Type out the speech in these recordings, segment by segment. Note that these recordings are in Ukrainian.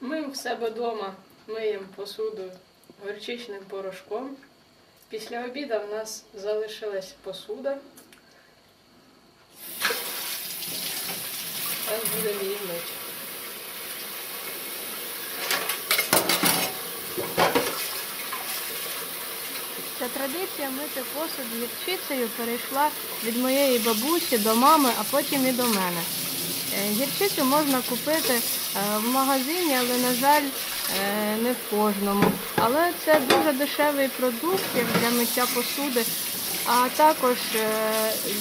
Ми в себе вдома миємо посуду горчичним порошком. Після обіду в нас залишилась посуда. Зараз будемо її мити. Ця традиція мити посуд гірчицею перейшла від моєї бабусі до мами, а потім і до мене. Е, Гірчицю можна купити е, в магазині, але, на жаль, е, не в кожному. Але це дуже дешевий продукт для миття посуди, а також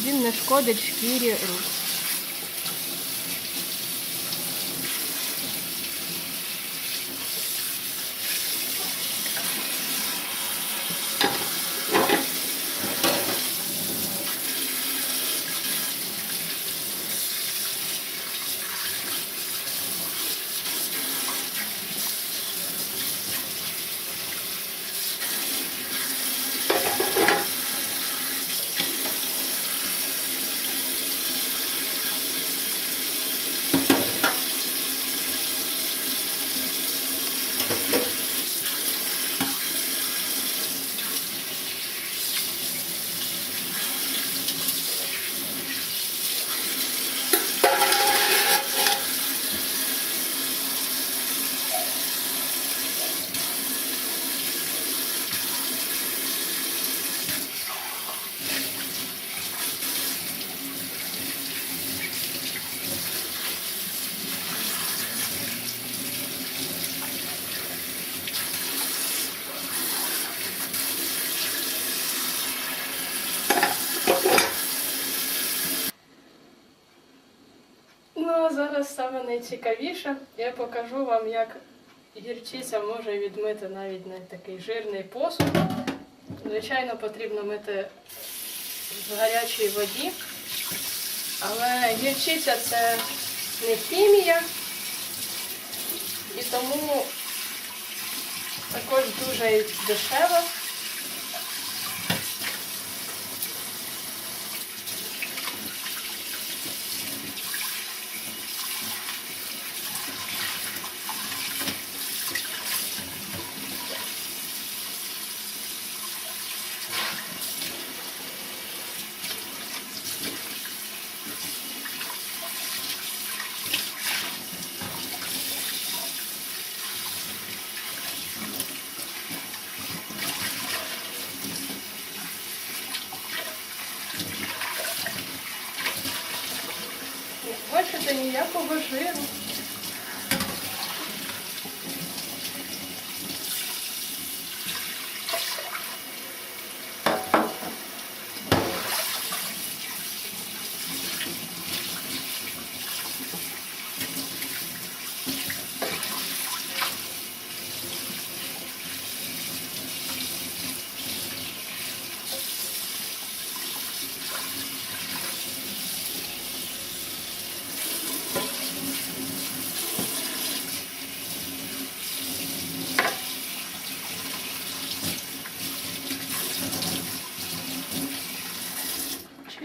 він не шкодить шкірі рук. Зараз саме найцікавіше. Я покажу вам, як гірчиця може відмити навіть не такий жирний посуд. Звичайно, потрібно мити в гарячій воді. Але гірчиця це не хімія. І тому також дуже дешева. Бачите, ніякого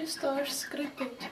Чисто скрипить.